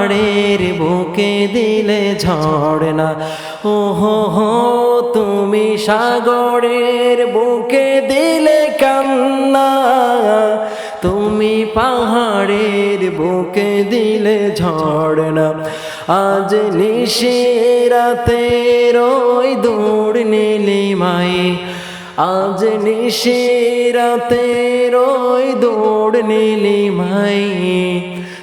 পাহাড়ের বুকে দিলে ঝড় না। ও হো হো তুমি সাগরের বুকে দিলে কান্না। তুমি পাহাড়ের বুকে দিলে ঝড়না আজ নিশিরাতে রই দৌড় নীলিমাই। আজ নিশিরাতে রই দৌড় নীলিমাই।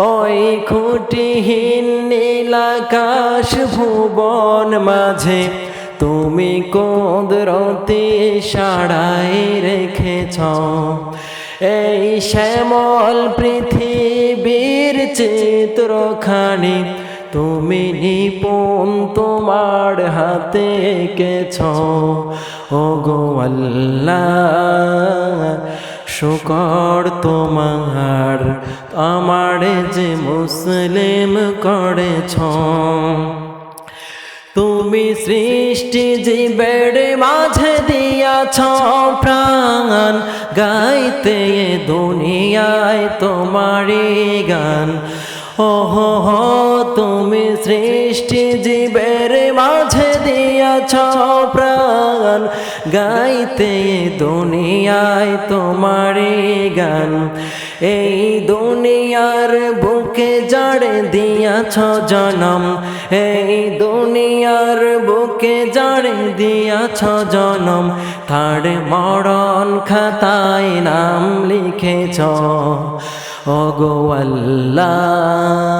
ওই খুঁটিহীন নীলাকাশ ভুবন মাঝে তুমি কোদরতি সাড়াই রেখেছ। এই শ্যামল পৃথিবীর চিত্রখানি তুমি নিপুণ তোমার হাতে এঁকেছ। ও গো আল্লাহ শুকর তোমার, আমার যে মুসলিম করেছ। তুমি সৃষ্টি জীবের মাঝে দিয়াছ প্রাণ, গাইতে দুনিয়ায় তোমারই গান। ওহ তুমি সৃষ্টি জীবের মাঝে দিয়াছ প্রাণ, গাইতে দুনিয়ায় তোমারই গান। এই দুনিয়ার বুকে জড়ে দিয়াছ জনম, এই দুনিয়ার বুকে জড়ে দিয়াছ জনম। তার মরণ খাতায় নাম লিখেছ, ওগো আল্লাহ।